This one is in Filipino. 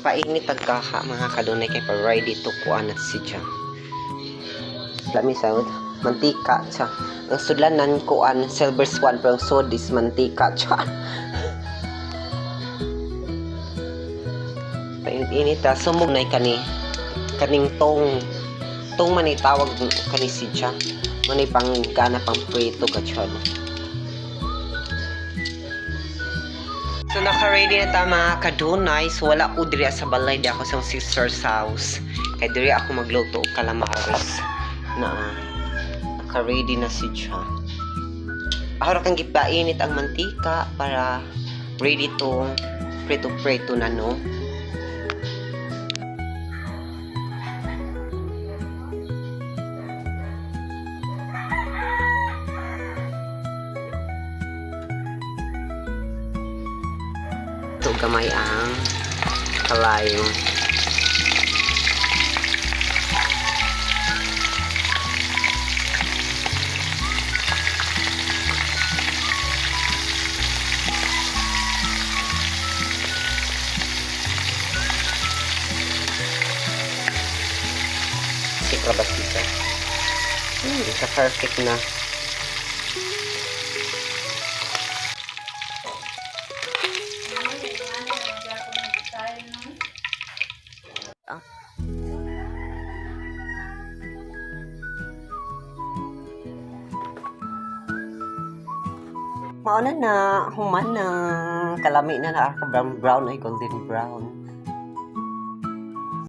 painit tagkaha mga kadunay kay pa ready to kuan na si Jam. Lami sound mantika siya. Ang sudlanan kuan silver swan pero ang sod is mantika siya. Painit-init ta sumog na kani kaning tong tong man tawag kani si Jam. Manay pang gana pang prito ka siya. So naka-ready na ta mga kadunay. So wala ko diri sa balay di ako sa sister's house. Kaya diri ako magluto og calamares na naka-ready na si siya. Ako ra kang gipainit ang mantika para ready to prito-prito na no. Ito gamay ang kalayo. Sikra ba sisa? Hmm, isa perfect na. Mauna na, human na. Kalami na, brown brown ay golden brown.